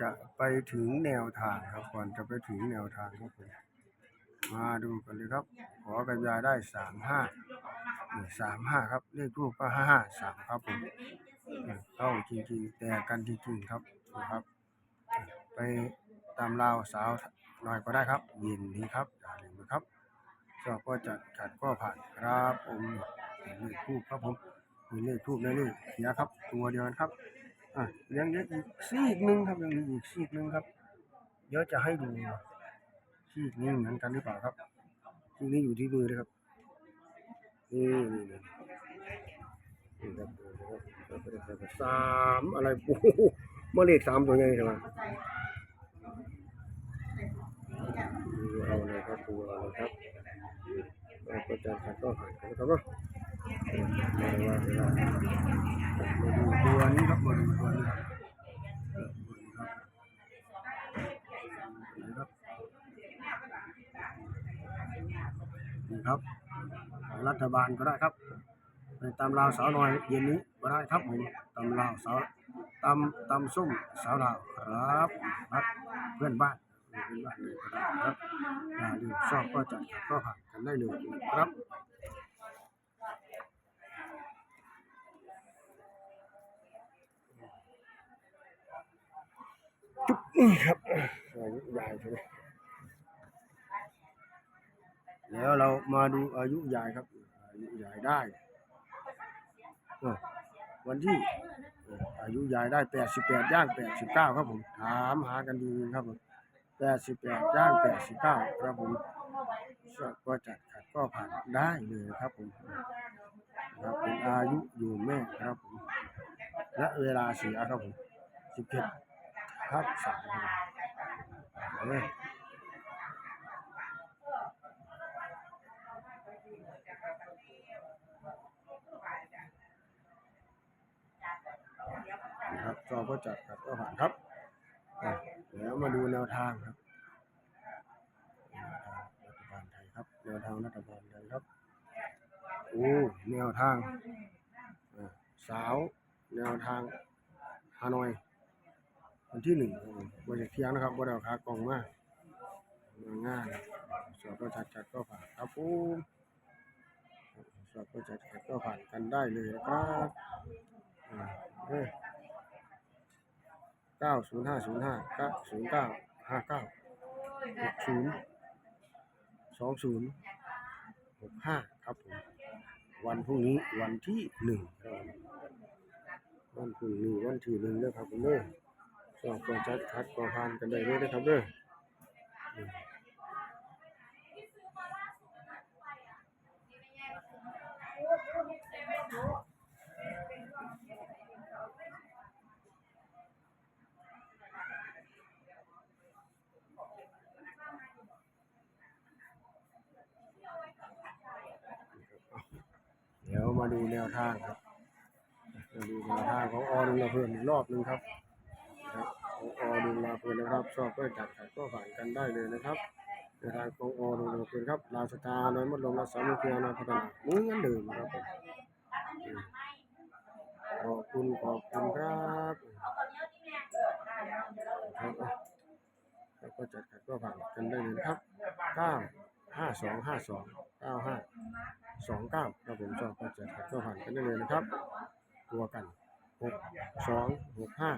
จะไปถึงแนวทางครับก่อนจะไปถึงแนวทางครับผมมาดูกันเลยครับ ขอกันยาได้สามห้าสามห้าครับเลขทูปก็ห้าห้าสามครับผมเข้าจริงๆแต่กันจริงๆครับนะครับ ไปตามราวสาวหน่อยก็ได้ครับย็นนี้ครับอย่าลืมนะครับชอบก็จัดขัดก็ผ่านครับผมเลขทูปครับผมมีเลขทูปในเลขเขียครับ ตัวเดียวกันครับ อะยังเหลืออีกซีกหนึ่งครับยังเหลืออีกซีกหนึ่งครับ เดี๋ยวจะให้ดูซีกนี้เหมือนกันหรือเปล่าครับซีกนี้อยู่ที่มือเลยครับนี่นี่นี่ครับสามอะไรโอ้โหมาเลขสามตัวไงใช่ไหมดูเอาเลยครับดูเอาเลยครับเราก็จะขัดก็หันกันนะครับเนาะมาดูว่าเวลามาดูตัวนี้ครับมาดูตัวนี้ครับเออมาดูครับนี่ครับนี่ครับ รัฐบาลก็ได้ครับตามลาวสาวน้อยเย็นนี้ก็ได้ครับผมตามลาวสาวตามตามส้มสาวลาวครับครับเพื่อนบ้านเพื่อนบ้านเลยก็ได้ครับอย่าลืมชอบก็จัดก็ผ่านกันได้เลยครับจุ๊บนี่ครับอายุยายใช่ไหม แล้วเรามาดูอายุยายครับอายุยายได้ วันที่อายุยายได้แปดสิบแปดย่างแปดสิบเก้าครับผมถามหากันดีครับผมแปดสิบแปดย่างแปดสิบเก้าครับผมก็จัดขัดก็ผ่านได้เลยครับผมครับเป็นอายุอยู่แม่ครับผมและเวลาเสียครับผมสิบเจ็ดครับสามครับเอาเลยนะครับ จอก็จัดครับก็ผ่านครับแล้วมาดูแนวทางครับรัฐบาลไทยครับแนวทางรัฐบาลไทยครับโอ้แนวทางสาว แนวทางฮานอยวันที่หนึ่งครับริษัทเที่ยงนะครับบริษัทขากองมากงานสอบประจัดจัดก็ผ่านครับผมสอบประจัดจัดก็ผ่านกันได้เลยนะครับเก้าศูนย์ห้าศูนย์ห้าเก้าศูนย์เก้าห้าเก้าหกศูนย์สองศูนย์หกห้าครับผมวันพรุ่งนี้วันที่หนึ่งครับวันพรุ่งนี้วันที่หนึ่งนะครับผมเด้อสอบก็จัดคัดกองพานกันได้เลยนะครับเด้อ ดี๋ยวมาดูแนวทางครับมาดูแนวทางของออรุณเพิ่อีกรอบหนึ่งครับครับของอดูลาเพื่อนนะครับ ชอบก็จัดขัดก็ผ่านกันได้เลยนะครับในทางของอดูลาเพื่อนครับลาสตาร์น้อยมดลงรักษาเมืองพัฒนาเหมือนเดิมครับผมขอบคุณขอบคุณครับครับอะแล้วก็จัดขัดก็ผ่านกันได้เลยนะครับเก้า ห้าสองห้าสองเก้าห้าสองเก้าครับผมชอบก็จัดขัดก็ผ่านกันได้เลยนะครับ ตัวกันหกสองหกห้า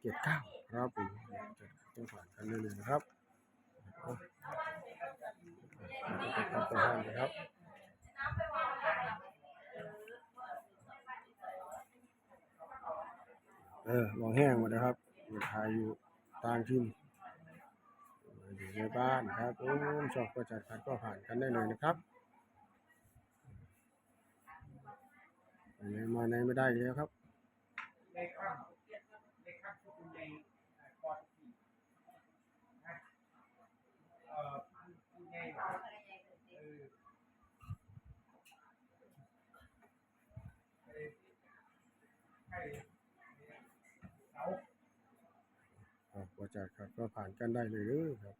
เจ็ดเก้าครับผมจะต้องผ่านกันเรื่อยนะครับครับตัวห้านะครับเออมองแห้งหมดนะครับอยู่ถ่ายอยู่ต่างที่อยู่ ในบ้านครับผมชอบก็จัดการก็ผ่านกันได้เลยนะครับไปไหนมาไหนไม่ได้แล้วครับครับก็จัดครับก็ผ่านกันได้เลยเด้อครับ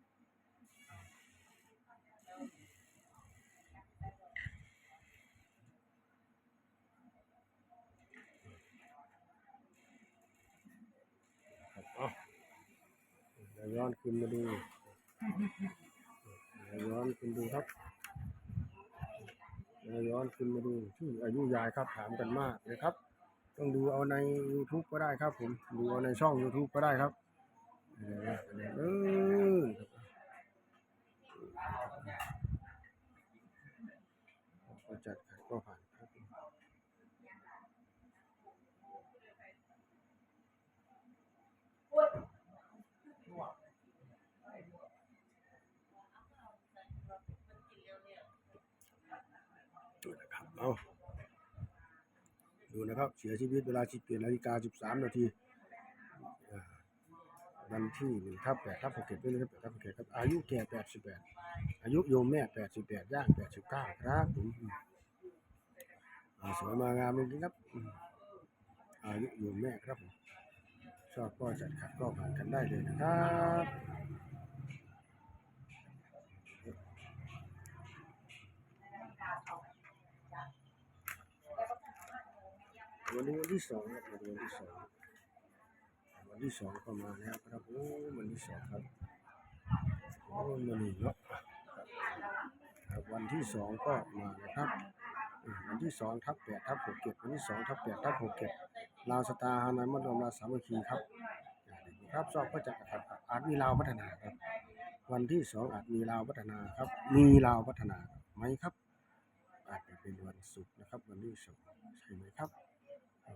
ย้อนขึ้นมาดูย้อนขึ้นดูครับย้อนขึ้นมาดูชื่อายุยายครับถามกันมากเลยครับ ต้องดูเอาใน YouTube ก็ได้ครับผมดูเอาในช่อง YouTube ก็ได้ครับเออเออก็จัดขัดก็ผ่านครับ ดูนะครับ เอาดูนะครับ เสียชีวิตเวลา11นาฬิกา 13 นาทีวันที่1ทับ8ทับ67ด้วยนะครับ8ทับ67ครับ อายุแก่ 88 อายุโยมแม่ 88 ย่าง 89 ครับผมสวยมางามจริงครับอืมอายุโยมแม่ครับผมชอบก็จัดขัดก็ผ่านกันได้เลยนะครับ วันนี้วันที่สองครับวันที่สองวันที่สองก็มาแล้วครับโอ้วันที่สองครับโอ้วันนี้เนาะครับวันที่สองก็มาแล้วครับวันที่สองทับแปดทับหกเจ็ดวันที่สองทับแปดทับหกเจ็ดลาวสตาร์ฮานอยมัดรวมลาวสามัคคีครับครับสอบก็จะครับอาจมีลาวพัฒนาครับ วันที่สองอาจมีลาวพัฒนาครับ มีลาวพัฒนาไหมครับ อาจจะเป็นวันศุกร์นะครับ วันที่สองใช่ไหมครับ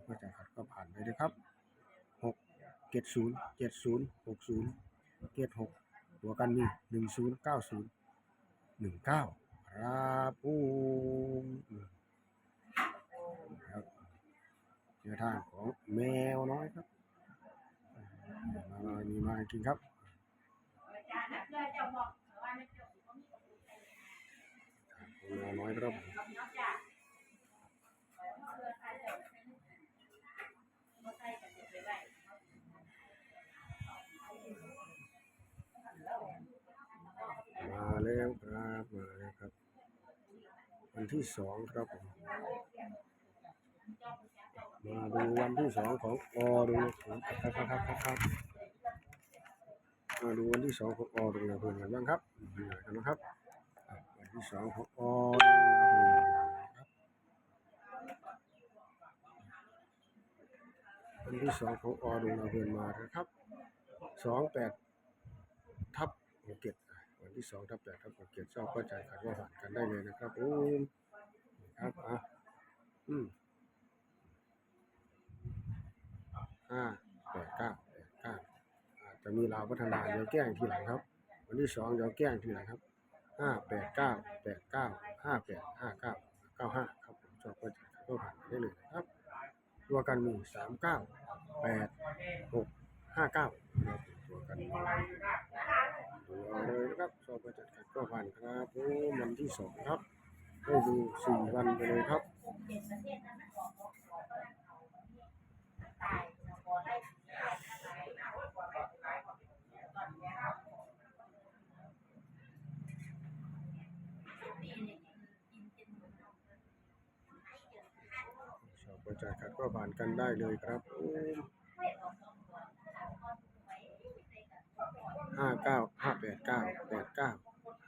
ก็จะขัดก็ผ่านไปเลยครับหกเจ็ดศูนย์เจ็ดศูนย์หกศูนย์เจ็ดหกตัวกันมีหนึ่งศูนย์เก้าศูนย์หนึ่งเก้าครับผมอืมครับเนื้อทางของแมวน้อยครับมามีมากินครับแมวน้อยครับ วันที่สองครับผมมาดูวันที่สองของอดูครับครับครับครับครับมาดูวันที่สองของอดูนะเพื่อนกันบ้างครับดูหน่อยกันนะครับวันที่สองของอดูนะเพื่อนครับวันที่สองของอดูนะเพื่อนมาครับสองแปดทับหกเจ็ด ที่สองทับแปดทับหกเจ็ดชอบก็จ่ายขัดว่าผ่านกันได้เลยนะครับโอ้มครับอะอืมห้าแปดเก้าแปดเก้าอาจจะมีลาวพัฒนาเดี๋ยวแก้งทีหลังครับ วันที่สองเดี๋ยวแก้งทีหลังครับห้าแปดเก้าแปดเก้าห้าแปดห้าเก้าเก้าห้าครับผมชอบก็จ่ายขัดว่าผ่านกันได้เลยครับ ตัวกันมีสามเก้าแปดหกห้าเก้าตัวกันมีดู เอาเลยนะครับสอบประจัดขัดก็ผ่านครับโอ้วันที่สองครับให้ดูสี่วันไปเลยครับสอบประจัดขัดก็ผ่านกันได้เลยครับโอ้ห้าเก้าห้า แปดเก้าแปดเก้า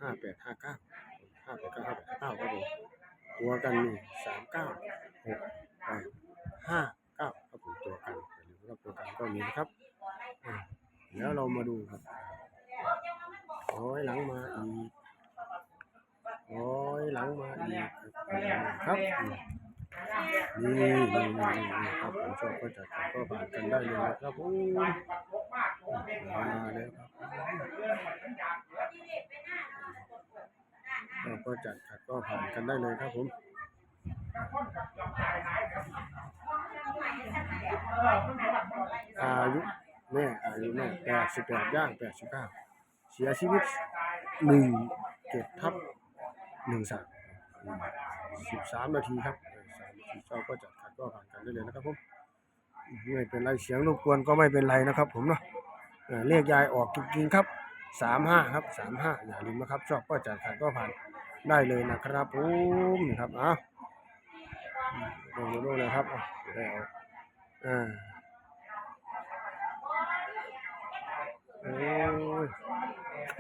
ห้าแปดห้าเก้าห้าแปดเก้าห้าแปดห้าเก้าครับผมตัวกันมีสามเก้าหกแปดห้าเก้าครับผมตัวกันอย่าลืมว่าตัวกันก็มีนะครับแล้วเรามาดูครับร้อยหลังมาอีกร้อยหลังมาอีกครับนี่นี่นี่ครับผมชอบก็จัดกันก็ผ่านกันได้เลยนะครับผม มาแล้วครับเราก็จัดขัดก็ผ่านกันได้เลยครับผมอายุแม่อายุแม่แปดสิบแปดย่างแปดสิบเก้าเสียชีวิตหนึ่งเจ็ดทับหนึ่งสามสิบสามนาทีครับสามนาทีเราก็จัดขัดก็ผ่านกันได้เลยนะครับผมไม่เป็นไรเสียงรบกวนก็ไม่เป็นไรนะครับผมเนาะ เอ่อเลขยายออกจริงๆครับสามห้าครับสามห้าอย่าลืมนะครับ ชอบก็จ่ายขัดก็ผ่านได้เลยนะครับผมนี่ครับอะลงมาดูเลยครับได้เอาอ่าโอ้